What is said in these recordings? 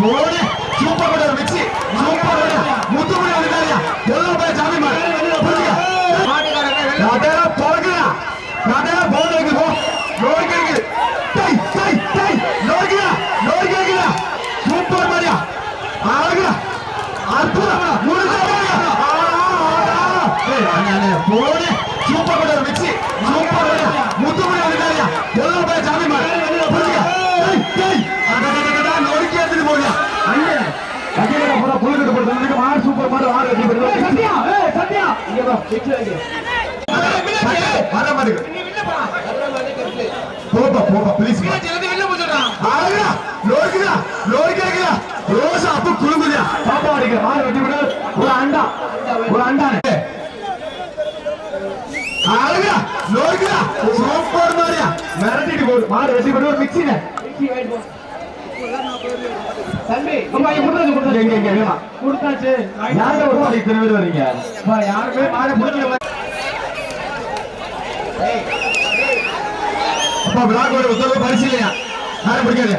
போடு சூப்பர் கூட mixie super Muthumani வந்துட்டாரியா எல்லாம் போய் சாமி மாடு புரியுங்க நடர போகிறா நடர போகிறதுக்கு போ நோய்க்கு டை டை டை நோய்க்கிறா நோய்க்கிறா சூப்பர் மாரியா அழகுடா அற்புதம் முடிஞ்சா போடு சூப்பர் கூட மிக்ஸி சூப்பர் முத்துமணி வந்துட்டாரியா எல்லாம் போய் சாமி மாடு புரியுங்க டை டை அடடடடா நோய்க்கு எடுத்துட்டு போறியா அண்ணே அஜயன போற புல்லுக்கு போடுறதுக்கு மாடு சூப்பர் மாடு ஆறு வெட்டி போடுறது சத்யா! ஏய் சத்யா! இங்க வா மிக்ஸி வாங்க வர மாட்டேங்க போப்பா போப்பா ப்ளீஸ் அழகா லோரிக்குதா லோரிக்கா ரோசா அப்ப குழுங்குதியா பாப்பா அடிக்கிற மாடு வெட்டி விடு. ஒரு அண்டா. ஒரு அண்டானே. அழகா லோரிக்குதா சூப்பர் மாரியா மிரட்டிட்டு போடு. மாடு வெட்டி விடு ஒரு மிக்ஸினே தம்பி இங்க கொடுத்தாச்சு கொடுத்தாச்சு. எங்க எங்க வேமா கொடுத்தாச்சு. யாரும் ஒரு மாடு இத்தனை பேர் வரீங்க அப்பா, யாருமே மாடை பிடிக்கல அப்பா விழாக்கோட உத்தரவு பரிசு இல்லையா? யாரும் பிடிக்காது.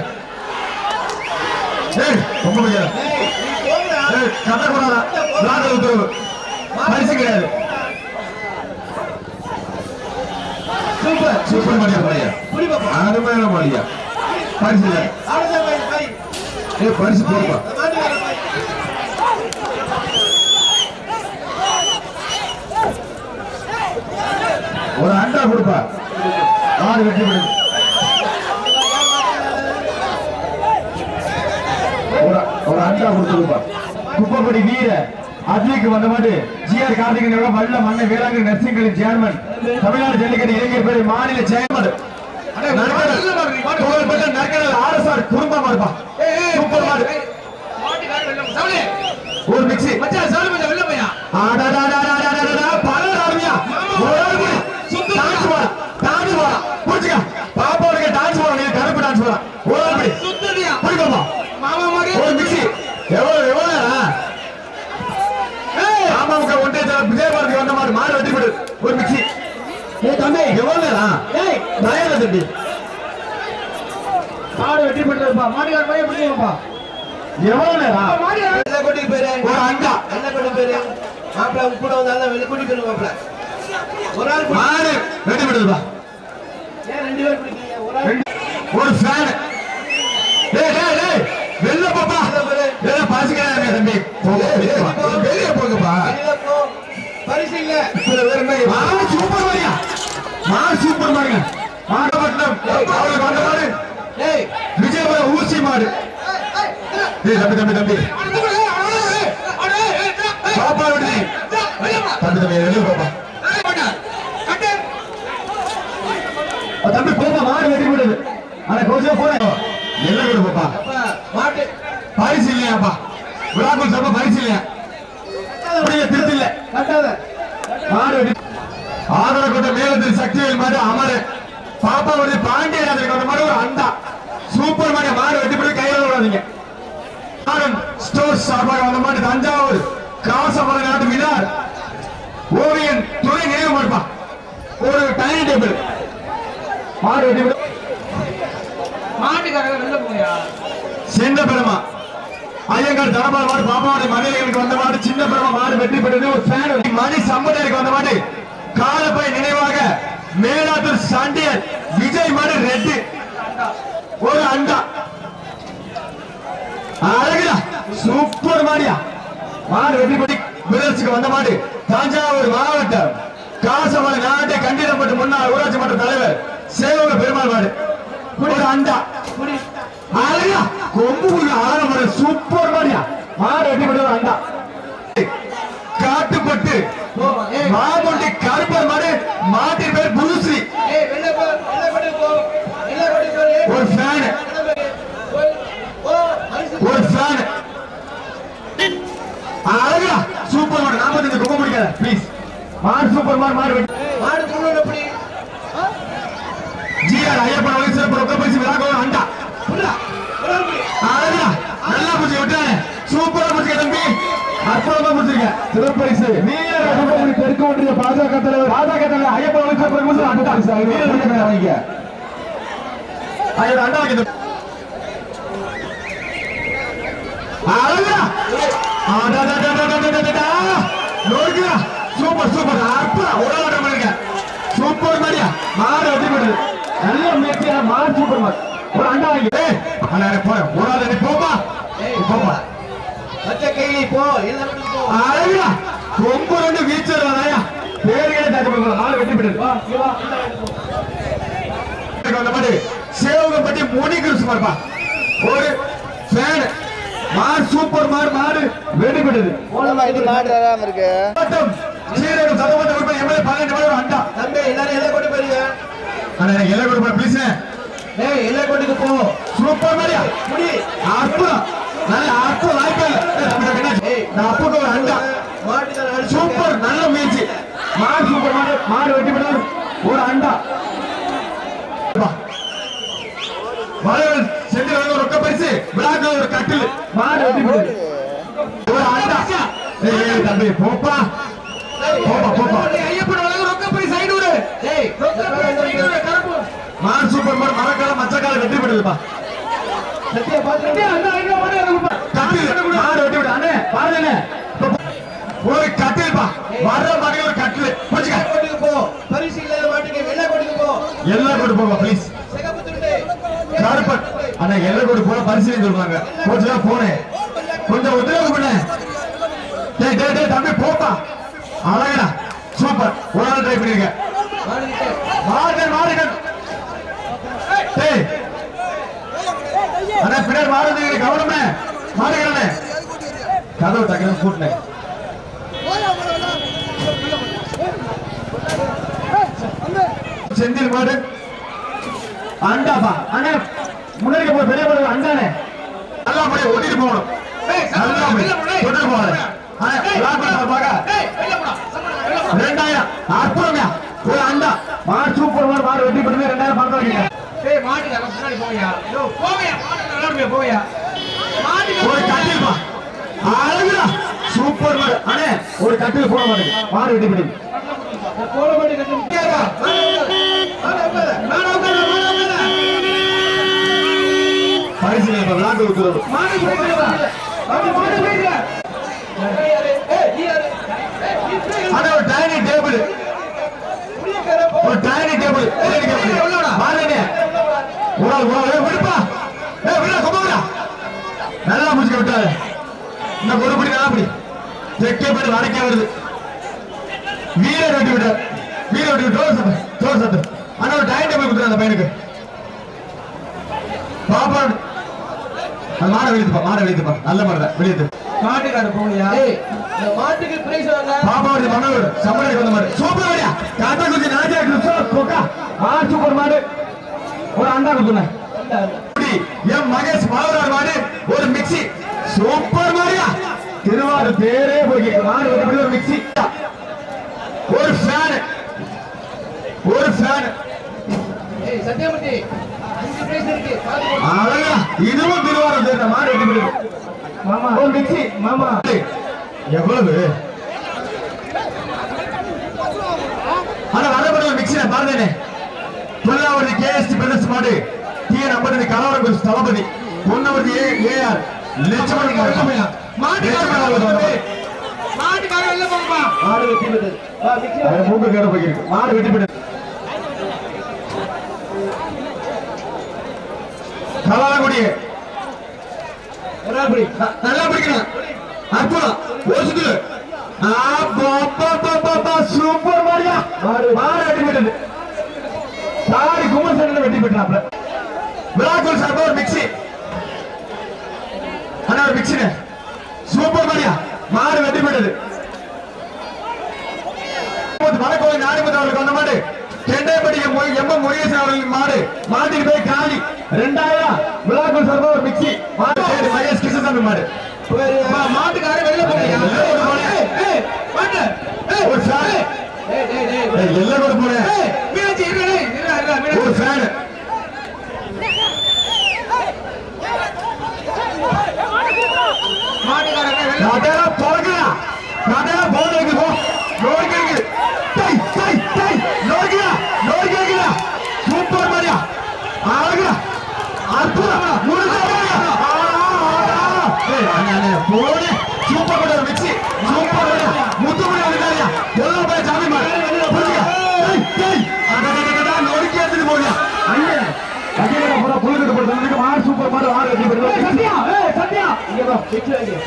ஏய் ரொம்ப பிடிக்காது. ஏய் கட்ட கூடாதா விழாக்கோட உத்தரவு பரிசு கிடையாது. சூப்பர். சூப்பர் மாடியா மாடியா அருமையான மாடியா பரிசு இல்லை. ஏ பரிசு போடுப்பா. ஒரு அண்டா கொடுப்பா. மாடு வெட்டி விடுங்க ஒரு அண்டா கொடுத்துருப்பா. குப்பப்படி வீர அத்லிக்கு வந்த மாட்டு. ஜிஆர் கார்த்திகன் வல்ல மண்ணை வேளாங்கண்ணி நர்சிங்களின் சேர்மன் தமிழ்நாடு ஜல்லிக்கட்டு இளைஞர் பேரை மாநில சேர்மன் ஆர்எஸ்ஆர் குடும்பம் மாடுப்பா சூப்பர் மாடு ஒரு ஆடாடாடாடாடாடாடா, பல ஆளுமையா. ஒரு ஆள் போய் டான்ஸ் போடா, டான்ஸ் போடா. புடிச்சுக்க. பாப்பாவுக்கு டான்ஸ் போடா, நீ கருப்பு டான்ஸ் போடா. ஒரு ஆள் போய். போய் பாப்பா. ஒரு மிக்ஸி. எவ்வளவு, எவ்வளவு நேரம்? அமமுக ஒன்றிய செயலர் விஜயபாரதி வந்த மாதிரி மாடு வெட்டி போடு. ஒரு மிக்ஸி. ஏய் தம்பி, எவ்வளவு நேரம்? தயாரா தம்பி. மாடு பண்ணுறதுப்பா மாட்டுக்கார பையன் பிடிக்கணும்ப்பா எவ்வளவு நேரம்? வெள்ளை கொடி பேரு ஒரு அண்டா. வெள்ளை கொடி பேரு மாப்பிள்ள கூட வந்தாலும் வெள்ளை கொடி பேரு மாப்பிள்ள. ஒரு ஆள் மாடு வெட்டி போடுதுப்பா. ஏன் ரெண்டு பேர் பிடிக்கீங்க ஒரு ஆள் ஒரு ஃபேன் டேய் டேய் டேய் வெளில போப்பா. வெளில பாசிக்கிறாங்க தம்பி. வெளிய போங்கப்பா. பரிசு இல்ல. இதுல வேற என்ன மாடு சூப்பர் மாரியா? மாடு சூப்பர் மாடுங்க மாடப்பட்டினம் அவளுக்கு வந்த மாடு டேய் விஜயபுரம் மாடு தம்பி தம்பி தம்பி. பாப்பா விடுதி தம்பி தம்பி எழுது பாப்பா. தம்பி போப்பா மாடு வெட்டி விடுது ஆனா கொஞ்சம் போறேன் எல்லாம் விடு பாப்பா. மாட்டு பரிசு இல்லையாப்பா. விழாக்குள் சபை பரிசு இல்லையா? அப்படியே திருத்தி இல்ல மாடு வெட்டி ஆதர கொண்ட மேலத்தில் சக்திவேல் மாதிரி அமர பாப்பா வந்து பாண்டியராஜன் கொண்ட மாதிரி ஒரு அண்டா. சூப்பர் மாதிரி ஆனந்த் ஸ்டோர்ஸ் சார்பாக வந்த மாடு தஞ்சாவூர் காசமர நாட்டு விழார் ஓவியன் துணை நினைவு மாடுப்பா ஒரு டைனிங் டேபிள். மாடு வெட்டி விடு மாட்டுக்காரங்க வெளில போயா சின்ன பெருமா ஐயங்கார் மாடு பாப்பாவுடைய மனைவிகளுக்கு வந்த மாடு சின்ன பெருமா மாடு வெற்றி பெற்றது ஒரு ஃபேன் மணி சம்பதருக்கு வந்த மாடு. காலப்பை நினைவாக மேலாத்தூர் சாண்டியர் விஜய் மாடு ரெட்டு. ஒரு அண்டா அழகுடா சூப்பர் மாடியா மாடு வெற்றி பெற்று விரல்ஸுக்கு வந்த மாடு. தஞ்சாவூர் மாவட்டம். காசமலை நாட்டை கண்டிடப்பட்டு முன்னாள் ஊராட்சி மன்ற தலைவர் சேவக பெருமாள் மாடு. ஒரு அண்டா. அழகா. கொம்பு ஆரம்பர சூப்பர் மாடியா. மாடு வெட்டி போட்டு அண்டா. காட்டுப்பட்டு. மாமொண்டி கருப்பர் மாடு. மாட்டின் பேர் புருஸ்ரீ ஏய் வெள்ளை போ வெள்ளை கொடி போ. வெள்ளை கொடி பேரு ஒரு ஃபேன் வெட்டுங்க ப்ளீஸ் மார் சூப்பர் மார் மார் வெட்டு. மாடு குழுவில் எப்படி ஜிஆர் ஐயப்பன் வகை சிறப்பு ரொக்க பரிசு விழா கோவில் அண்டா அழகா. நல்லா புரிச்சு விட்டாரு சூப்பரா புரிச்சுக்க தம்பி. அற்புதமா புரிச்சுக்க சிறப்பு பரிசு நீங்க தெற்கு ஒன்றிய பாஜக தலைவர். பாஜக தலைவர் ஐயப்பன் வகை சிறப்பு பரிசு அண்டா. வாங்கிக்க ஐயோ அண்டா வாங்கி அழகா. ஆடா நோக்கியா சூப்பர் சூப்பர். அற்புதம். உடலாட்டம் பண்ணுங்க சூப்பர் மாதிரியா மாடு அப்படி பண்ணுது நல்ல முயற்சியா மாடு சூப்பர் மாடு. ஒரு அண்டா வாங்கி. அண்ணா போய் ஒரு ஆள் போப்பா. போப்பா. வச்ச கைலி போ. அழகா ரொம்ப ரெண்டு வீச்சர் வராயா பேருக்கே தாக்க போகலாம் ஆள் வெட்டி விட்டு வந்த மாதிரி சேவகப்பட்டி முனிகிருஷ்ணப்பா ஒரு ஃபேன் மார் சூப்பர் மார் மாடு. வெடிபடுது இருக்கு. சீரக சதவீத உறுப்பை எம்எல்ஏ பதினெட்டு மணி அண்டா தம்பி எல்லாரும் எல்லை கொண்டு போயிருங்க அண்ணா எல்லை கொண்டு போய் ப்ளீஸ் ஏய் எல்லை கொண்டு போ. சூப்பர் மாரியா முடி. அற்புதம். நல்ல மாறு அடிபடு ஒரு அண்டா ஏய் தம்பி போப்பா. போப்பா போப்பா. ஐயப்பன் வளங்க எல்லாம் கொண்டு போங்க ஆனா எல்லோரோட போன பரிசீலனை சொல்றாங்க கொஞ்சம் போனேன். கொஞ்சம் உத்தியோகம் பண்ணேன் தம்பி போப்பா. அழகா சூப்பர். ஒரு நாள் ட்ரை பண்ணிருக்க மாறுகள் மாறுகள் ஆனா பின்னர் மாறுது கவனமே. மாறுகிறேன் கதவு டக்குனு கூட்டினேன். செந்தில் மாடு. அண்டாபா அண்ணா. முன்னாடி போற பெரிய போற அஞ்சானே நல்லா போய் ஓடிட்டு போகணும். நல்லா போய் ஓடிட்டு போகணும். ரெண்டாயிரம். அற்புதம்யா. ஒரு அண்டா. மாடு சூப்பர் மாடு மாடு வெட்டி பண்ணுமே ரெண்டாயிரம் பணம் வாங்கிங்க ஏய் மாடு முன்னாடி போயா போவையா? மாடு நல்லா போயா மாடு ஒரு கட்டில்மா அழகுடா. சூப்பர் மாடு. அண்ணே ஒரு கட்டில் போட மாட்டேங்க மாடு வெட்டி பண்ணுங்க போட ஒரு டைனிங் டேபிள் ஒரு டைனிங் டேபிள் ஒரு ஆள் ஒரு ஆள் விடுப்பா ஏ குமாரா நல்லா முடிச்சுக்க விட்டாரு இந்த ஒரு படி தெற்கே வடக்கே வருது வீரர் வெட்டி விட்டார் வெட்டி விட்டு சத்து சத்து ஆனா ஒரு டைனிங் டேபிள் கொடுத்துரு அந்த பையனுக்கு பாப்பா அந்த மாடை வெளியதுப்பா மாடை வெளியதுப்பா நல்ல மாடை வெளியது மாட்டுக்கார போங்கயா ஏய். இந்த மாட்டுக்கு பிரைஸ் வாங்க. பாப்பா வருது மன்னவர் சம்மனுக்கு வந்த மாதிரி சூப்பர் வழியா காத்தா குச்சி நாஜா கிறிஸ்தோ கொக்கா ஆ சூப்பர் மாடு. ஒரு அண்டா கொடுத்துனேன் இப்படி என் மகேஷ் மாவரார் மாடு ஒரு மிக்ஸி. சூப்பர் மாரியா திருவாரூர் பேரே போய் மாடு வந்து ஒரு மிக்ஸி. எவ்வளவு ஆனா வரப்படும் மிக்சில பாருங்க துல்லாவதி கேஎஸ்டி பிரதர்ஸ் மாடு. டி நம்பர் கலவரம் குறிச்சு தளபதி. பொன்னவதி ஏ ஏஆர் லட்சமணி மூக்கு கேட போயிருக்கு. மாடு வெட்டி போயிடு கலவரக்கூடிய. நல்லா பிடிக்கணும். சூப்பர் மாரியா. மாடு மாடு அடிபட்டது சாரி குமர் சண்டன் வெட்டி பெற்றாப்ல மிராக்குல் சார் ஒரு மிக்சி அண்ணா ஒரு மிக்சினே சூப்பர் மாரியா. மாடு வெட்டி பெற்றது மலைக்கோவில் எம் முருகேசன் அவர்களின் மாடு. மாட்டுக்கு போய் காலி ரெண்டாயிரம். மிராக்குல் சார் ஒரு மிக்சி மாடு மகேஷ் கிருஷ்ணசாமி மாடு. மாட்டுக்காரர் வெளியில போய் ஒரு ஃபேன் எல்லாம் கூட போறேன் மீனாட்சி இருடா இருடா இருடா மீனாட்சி ஒரு ஃபேன் மாட்டுக்காரங்க நாடா போறா நாடா போறதுக்கு போ. லோர்க்கு டை டை டை லோர்க்குடா லோர்க்குடா சூப்பர் மாரியா. ஆளுடா அற்புதமா. முடிஞ்சா ஆ ஆ ஆ ஏய் அண்ணே போடு. சூப்பர் மிக்ஸி சூப்பர் முத்துமணி வந்துட்டாரியா எல்லாம் போய் சாமி நொறுக்கி எடுத்துட்டு போறியா ஐயே புல்லுக்கு போட்டு மாடு சூப்பர் போடுறது சத்யா. ஏய் சத்யா. இங்க வெச்சு